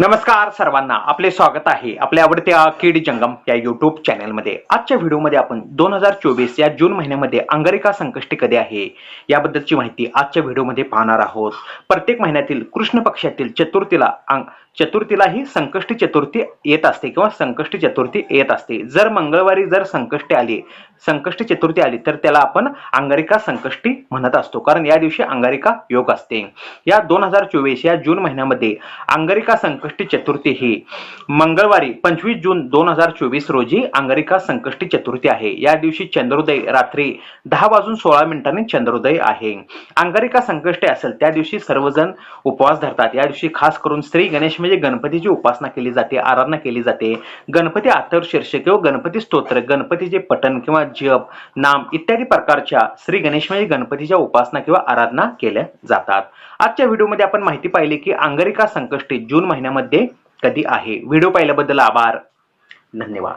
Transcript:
नमस्कार सर्वांना आपले स्वागत आहे आपल्या आवडत्या किड जंगम या युट्यूब चॅनलमध्ये आजच्या व्हिडिओमध्ये आपण दोन हजार चोवीस या जून महिन्यामध्ये अंगारिका संकष्टी कधी आहे याबद्दलची माहिती आजच्या व्हिडिओमध्ये पाहणार आहोत. प्रत्येक महिन्यातील कृष्ण पक्षातील चतुर्थीला अंग चतुर्थीला ही संकष्टी चतुर्थी येत असते किंवा संकष्टी चतुर्थी येत असते. जर मंगळवारी जर संकष्टी आली संकष्टी चतुर्थी आली तर त्याला आपण अंगारिका संकष्टी म्हणत असतो. कारण या दिवशी अंगारिका योग असते. या दोन हजार चोवीस या जून महिन्यामध्ये अंगारिका संकष्टी चतुर्थी ही. मंगळवारी पंचवीस जून दोन हजार चोवीस रोजी अंगारिका संकष्टी चतुर्थी आहे. या दिवशी चंद्रोदय रात्री दहा वाजून सोळा मिनिटांनी चंद्रोदय आहे. अंगारिका संकष्टी असेल त्या दिवशी सर्वजण उपवास धरतात. या दिवशी खास करून श्री गणेश म्हणजे गणपतीची उपासना केली जाते आराधना केली जाते. गणपती आतर शीर्षक किंवा गणपती स्तोत्र गणपतीचे पठण किंवा जप नाम इत्यादी प्रकारच्या श्री गणेश म्हणजे गणपतीच्या उपासना किंवा आराधना केल्या जातात. आजच्या व्हिडिओमध्ये आपण माहिती पाहिली की अंगारिका संकष्टी जून महिन्यामध्ये कधी आहे. व्हिडिओ पाहिल्याबद्दल आभार. धन्यवाद.